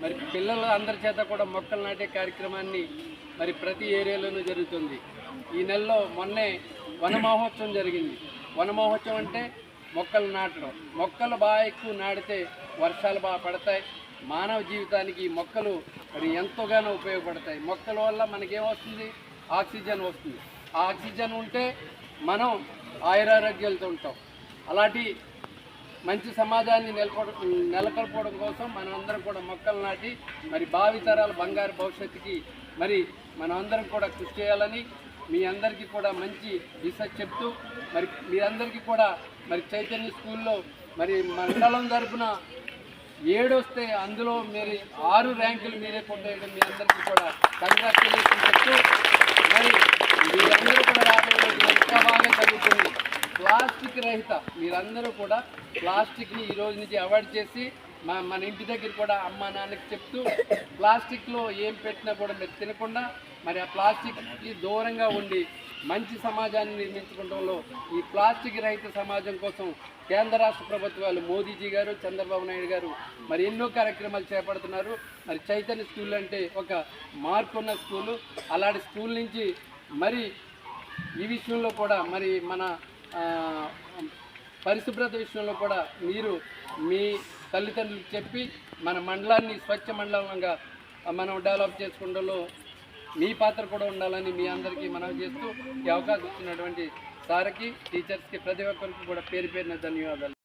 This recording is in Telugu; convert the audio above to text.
మరి పిల్లల అందరి చేత కూడా మొక్కలు నాటే కార్యక్రమాన్ని మరి ప్రతి ఏరియాలోనూ జరుగుతుంది. ఈ నెలలో మొన్నే వన మహోత్సవం జరిగింది. వన మహోత్సవం అంటే మొక్కలు నాటడం. మొక్కలు బాగా ఎక్కువ నాటితే వర్షాలు బాగా పడతాయి. మానవ జీవితానికి మొక్కలు మరి ఎంతోగానో ఉపయోగపడతాయి. మొక్కల వల్ల మనకేమొస్తుంది? ఆక్సిజన్ వస్తుంది. ఆ ఆక్సిజన్ ఉంటే మనం ఆయురారోగ్యాలతో ఉంటాం. అలాంటి మంచి సమాజాన్ని నెలకొడ నెలకొల్పడం కోసం మనందరం కూడా మొక్కలు నాటి మరి భావితరాల బంగారు భవిష్యత్తుకి మరి మనమందరం కూడా కృషి చేయాలని మీ అందరికీ కూడా మంచి దిశ చెప్తూ మరి మీ అందరికీ కూడా మరి చైతన్య స్కూల్లో మరి మండలం తరపున ఏడు వస్తే అందులో మీరు ఆరు ర్యాంకులు మీరే కొట్టేయడం మీ అందరికీ కూడా కంగ్రాచులేషన్ చెప్తూ మరి మీరందరూ కూడా రాబోయే రోజుల్లో ఇంకా బాగా చదువుతుంది ప్లాస్టిక్ రహిత. మీరందరూ కూడా ప్లాస్టిక్ని ఈ రోజు నుంచి అవాయిడ్ చేసి మా మన ఇంటి దగ్గర కూడా అమ్మ నాన్నకి చెప్తూ ప్లాస్టిక్లో ఏం పెట్టినా కూడా మీరు తినకుండా మరి ఆ ప్లాస్టిక్కి దూరంగా ఉండి మంచి సమాజాన్ని నిర్మించుకోవడంలో ఈ ప్లాస్టిక్ రహిత సమాజం కోసం కేంద్ర రాష్ట్ర ప్రభుత్వాలు మోదీజీ గారు చంద్రబాబు నాయుడు గారు మరి ఎన్నో కార్యక్రమాలు చేపడుతున్నారు. మరి చైతన్య స్కూల్ అంటే ఒక మార్పు ఉన్న స్కూలు. అలాంటి స్కూల్ నుంచి మరి ఈ విషయంలో కూడా మరి మన పరిశుభ్రత విషయంలో కూడా మీరు మీ తల్లిదండ్రులకు చెప్పి మన మండలాన్ని స్వచ్ఛ మండలంగా మనం డెవలప్ చేసుకోవడంలో మీ పాత్ర కూడా ఉండాలని మీ అందరికీ మనం చేస్తూ ఈ అవకాశం ఇచ్చినటువంటి సార్కి టీచర్స్కి ప్రతి ఒక్కరికి కూడా పేరు పేరున ధన్యవాదాలు.